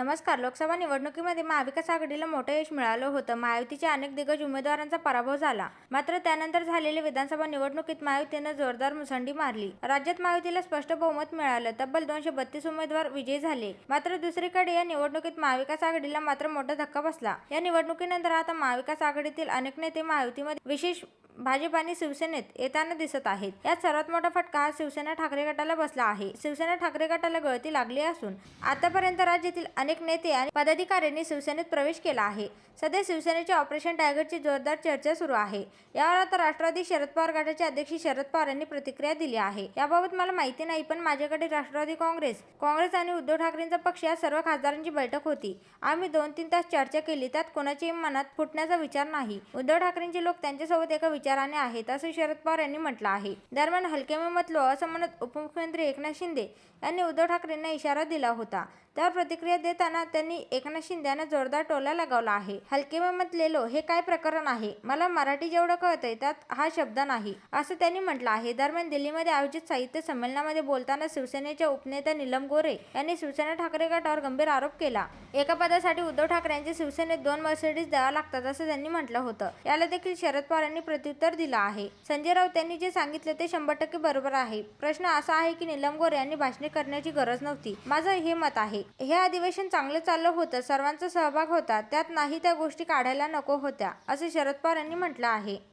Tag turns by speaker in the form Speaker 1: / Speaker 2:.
Speaker 1: नमस्कार. लोकसभा निवडणुकीमध्ये महाविकास आघाडीला मोठं यश मिळालं होतं. महायुतीच्या अनेक दिग्गज उमेदवारांचा पराभव झाला. मात्र त्यानंतर झालेल्या विधानसभा निवडणुकीत महायुतीनं जोरदार मुसंडी मारली. राज्यात महायुतीला स्पष्ट बहुमत मिळालं. तब्बल दोनशे बत्तीस उमेदवार विजयी झाले. मात्र दुसरीकडे या निवडणुकीत महाविकास आघाडीला मात्र मोठा धक्का बसला. या निवडणुकीनंतर आता महाविकास आघाडीतील अनेक नेते महायुतीमध्ये विशेष भाजप आणि शिवसेनेत येताना दिसत आहेत. यात सर्वात मोठा फटका शिवसेना ठाकरे गटाला बसला आहे. शिवसेना ठाकरे गटाला गळती लागली असून आतापर्यंत राज्यातील अनेक नेते आणि पदाधिकाऱ्यांनी शिवसेनेत प्रवेश केला आहे. सध्या शिवसेनेच्या ऑपरेशन टायगरची जोरदार चर्चा सुरू आहे. यावर आता राष्ट्रवादी शरद पवार गटाचे अध्यक्ष शरद पवार यांनी प्रतिक्रिया दिली आहे. याबाबत मला माहिती नाही पण माझ्याकडे राष्ट्रवादी काँग्रेस काँग्रेस आणि उद्धव ठाकरेंचा पक्ष या सर्व खासदारांची बैठक होती. आम्ही दोन तीन तास चर्चा केली त्यात कोणाच्याही मनात फुटण्याचा विचार नाही. उद्धव ठाकरेंचे लोक त्यांच्यासोबत एका विचाराने आहेत असं शरद पवार यांनी म्हटलं आहे. दरम्यान हलके मतलो असं म्हणत उपमुख्यमंत्री एकनाथ शिंदे यांनी उद्धव ठाकरेंना इशारा दिला होता. त्यावर प्रतिक्रिया देत देताना त्यांनी एकनाथ शिंदे यांना जोरदार टोला लगावला आहे. हलके में मत लेलो हे काय प्रकरण आहे? मला मराठी जेवढं कळतंय त्यात हा शब्द नाही असं त्यांनी म्हटलं आहे. दरम्यान दिल्लीमध्ये आयोजित साहित्य संमेलनामध्ये बोलताना शिवसेनेच्या उपनेत्या नीलम गोरे यांनी शिवसेना ठाकरे गटावर गंभीर आरोप केला. एका पदासाठी उद्धव ठाकरे शिवसेनेत दोन मर्सिडीज द्यावा लागतात असं त्यांनी म्हटलं होतं. याला देखील शरद पवारांनी प्रत्युत्तर दिलं आहे. संजय राऊत यांनी जे सांगितले ते शंभर टक्के बरोबर आहे. प्रश्न असा आहे की नीलम गोरे यांनी भाषणे करण्याची गरज नव्हती. माझं हे मत आहे. हे अधिवेशन चांगलं चाललं होतं. सर्वांचा सहभाग होता. त्यात नाही त्या गोष्टी काढायला नको होत्या असं शरद पवार यांनी म्हटलं आहे.